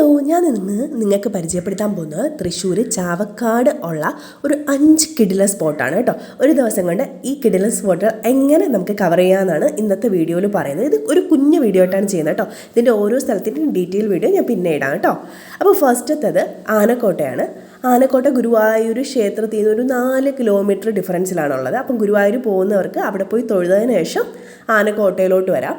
Hello ഞാൻ ഇന്ന് നിങ്ങൾക്ക് പരിചയപ്പെടുത്താൻ പോകുന്നത് തൃശ്ശൂർ ചാവക്കാട് ഉള്ള ഒരു അഞ്ച് കിടില സ്പോട്ടാണ് കേട്ടോ. ഒരു ദിവസം കൊണ്ട് ഈ കിടില സ്പോട്ട് എങ്ങനെ നമുക്ക് കവർ ചെയ്യാമെന്നാണ് ഇന്നത്തെ വീഡിയോയിൽ പറയുന്നത്. ഇത് ഒരു കുഞ്ഞു വീഡിയോ ആയിട്ടാണ് ചെയ്യുന്നത് കേട്ടോ. ഇതിന്റെ ഓരോ സ്ഥലത്തിന്റെയും ഡീറ്റെയിൽ വീഡിയോ ഞാൻ പിന്നെ ഇടാം കേട്ടോ. അപ്പോൾ ഫസ്റ്റത്തത് ആനക്കോട്ടയാണ്. ആനക്കോട്ട ഗുരുവായൂർ ക്ഷേത്രത്തിൽ നിന്ന് ഒരു നാല് കിലോമീറ്റർ ഡിഫറൻസിലാണുള്ളത് അപ്പം ഗുരുവായൂർ പോകുന്നവർക്ക് അവിടെ പോയി തൊഴുതതിന് ശേഷം ആനക്കോട്ടയിലോട്ട് വരാം.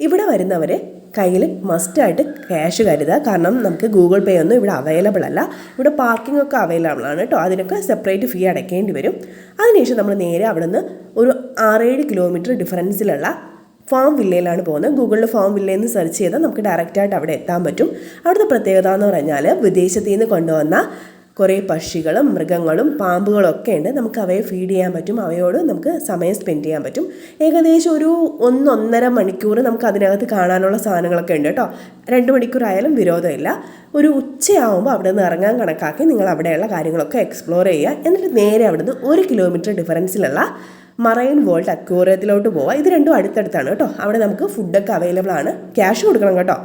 ഇവിടെ വരുന്നവർ കയ്യിൽ മസ്റ്റായിട്ട് ക്യാഷ് കരുതുക. കാരണം നമുക്ക് ഗൂഗിൾ പേ ഒന്നും ഇവിടെ അവൈലബിൾ അല്ല. ഇവിടെ പാർക്കിംഗ് ഒക്കെ അവൈലബിൾ ആണ് കേട്ടോ അതിനൊക്കെ സെപ്പറേറ്റ് ഫീ അടയ്ക്കേണ്ടി വരും. അതിനുശേഷം നമ്മൾ നേരെ അവിടെ നിന്ന് ഒരു ആറേഴ് കിലോമീറ്റർ ഡിഫറൻസിലുള്ള ഫാം വില്ലയിലാണ് പോകുന്നത്. ഗൂഗിളിൽ ഫാം വില്ലയിൽ നിന്ന് സെർച്ച് ചെയ്താൽ നമുക്ക് ഡയറക്റ്റായിട്ട് അവിടെ എത്താൻ പറ്റും. അവിടുത്തെ പ്രത്യേകത എന്ന് പറഞ്ഞാൽ വിദേശത്തു നിന്ന് കൊണ്ടുവന്ന കുറേ പക്ഷികളും മൃഗങ്ങളും പാമ്പുകളും ഒക്കെ ഉണ്ട്. നമുക്ക് അവയെ ഫീഡ് ചെയ്യാൻ പറ്റും. അവയോട് നമുക്ക് സമയം സ്പെൻഡ് ചെയ്യാൻ പറ്റും. ഏകദേശം ഒരു ഒന്നൊന്നര മണിക്കൂർ നമുക്ക് അതിനകത്ത് കാണാനുള്ള സാധനങ്ങളൊക്കെ ഉണ്ട് കേട്ടോ. രണ്ട് മണിക്കൂർ ആയാലും വിരോധമില്ല. ഒരു ഉച്ചയാവുമ്പോൾ അവിടെ നിന്ന് ഇറങ്ങാൻ കണക്കാക്കി നിങ്ങൾ അവിടെയുള്ള കാര്യങ്ങളൊക്കെ എക്സ്പ്ലോർ ചെയ്യുക. എന്നിട്ട് നേരെ അവിടുന്ന് ഒരു കിലോമീറ്റർ ഡിഫറൻസിലുള്ള മറൈൻ വേൾഡ് അക്വോറിയത്തിലോട്ട് പോവാം ഇത് രണ്ടും അടുത്തടുത്താണ് കേട്ടോ. അവിടെ നമുക്ക് ഫുഡൊക്കെ അവൈലബിൾ ആണ്. ക്യാഷ് കൊടുക്കണം കേട്ടോ.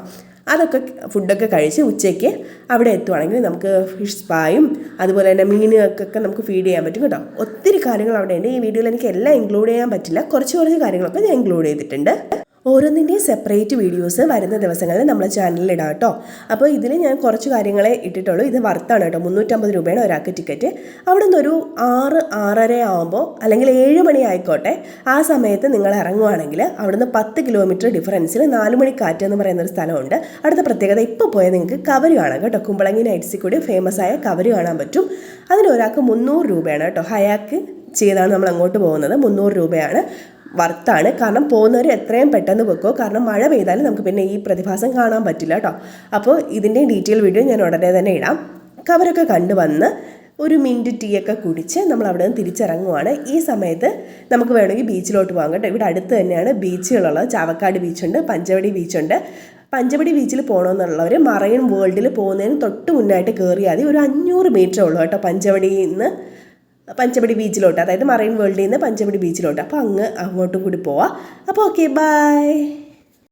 അതൊക്കെ ഫുഡൊക്കെ കഴിച്ച് ഉച്ചയ്ക്ക് അവിടെ എത്തുവാണെങ്കിൽ നമുക്ക് ഫിഷ് സ്പായും അതുപോലെ തന്നെ മീനുകൾക്കൊക്കെ നമുക്ക് ഫീഡ് ചെയ്യാൻ പറ്റും കേട്ടോ. ഒത്തിരി കാര്യങ്ങൾ അവിടെ ഉണ്ട്. ഈ വീഡിയോയിൽ എനിക്ക് എല്ലാം ഇൻക്ലൂഡ് ചെയ്യാൻ പറ്റില്ല. കുറച്ച് കുറച്ച് കാര്യങ്ങളൊക്കെ ഞാൻ ഇൻക്ലൂഡ് ചെയ്തിട്ടുണ്ട്. ഓരോന്നിന്റെയും സെപ്പറേറ്റ് വീഡിയോസ് വരുന്ന ദിവസങ്ങളിൽ നമ്മളെ ചാനലിൽ ഇടാം കേട്ടോ. അപ്പോൾ ഇതിൽ ഞാൻ കുറച്ച് കാര്യങ്ങളെ ഇട്ടിട്ടുള്ളൂ. ഇത് വർത്താണ് കേട്ടോ. മുന്നൂറ്റമ്പത് രൂപയാണ് ഒരാൾക്ക് ടിക്കറ്റ് അവിടെ നിന്നൊരു ആറ് ആറര ആകുമ്പോൾ അല്ലെങ്കിൽ ഏഴ് മണി ആയിക്കോട്ടെ ആ സമയത്ത് നിങ്ങൾ ഇറങ്ങുവാണെങ്കിൽ അവിടുന്ന് പത്ത് കിലോമീറ്റർ ഡിഫറൻസിൽ നാല് മണിക്കാറ്റ് എന്ന് പറയുന്ന ഒരു സ്ഥലമുണ്ട്. അടുത്ത പ്രത്യേകത ഇപ്പോൾ പോയാൽ നിങ്ങൾക്ക് കവര് കാണാം കേട്ടോ. കുമ്പളങ്ങി നൈറ്റ്സിൽ കൂടി ഫേമസ് ആയ കവര് കാണാൻ പറ്റും. അതിന് ഒരാൾക്ക് മുന്നൂറ് രൂപയാണ് കേട്ടോ. ഹയാക്ക് ചെയ്താണ് നമ്മൾ അങ്ങോട്ട് പോകുന്നത്. മുന്നൂറ് രൂപയാണ്. വർത്താണ്. കാരണം പോകുന്നവർ എത്രയും പെട്ടെന്ന് വെക്കോ. കാരണം മഴ പെയ്താലും നമുക്ക് പിന്നെ ഈ പ്രതിഭാസം കാണാൻ പറ്റില്ല കേട്ടോ. അപ്പോൾ ഇതിന്റെ ഡീറ്റെയിൽ വീഡിയോ ഞാൻ ഉടനെ തന്നെ ഇടാം. കവറൊക്കെ കണ്ടുവന്ന് ഒരു മിന്റ് ടീ ഒക്കെ കുടിച്ച് നമ്മൾ അവിടെ നിന്ന് തിരിച്ചിറങ്ങുവാണ്. ഈ സമയത്ത് നമുക്ക് വേണമെങ്കിൽ ബീച്ചിലോട്ട് പോകാം കേട്ടോ. ഇവിടെ അടുത്ത് തന്നെയാണ് ബീച്ചുകളുള്ളത്. ചാവക്കാട് ബീച്ചുണ്ട് പഞ്ചവടി ബീച്ചുണ്ട്. പഞ്ചവടി ബീച്ചിൽ പോകണമെന്നുള്ളവർ മറൈൻ വേൾഡിൽ പോകുന്നതിന് തൊട്ട് മുന്നായിട്ട് കയറിയാൽ മതി. ഒരു അഞ്ഞൂറ് മീറ്റർ ഉള്ളൂ കേട്ടോ പഞ്ചവടിയിൽ നിന്ന് പഞ്ചവടി ബീച്ചിലോട്ട് അതായത് മറൈൻ വേൾഡിൽ നിന്ന് പഞ്ചവടി ബീച്ചിലോട്ട്. അപ്പോൾ അങ്ങ് അങ്ങോട്ടും കൂടി പോവാം. അപ്പോൾ ഓക്കെ ബൈ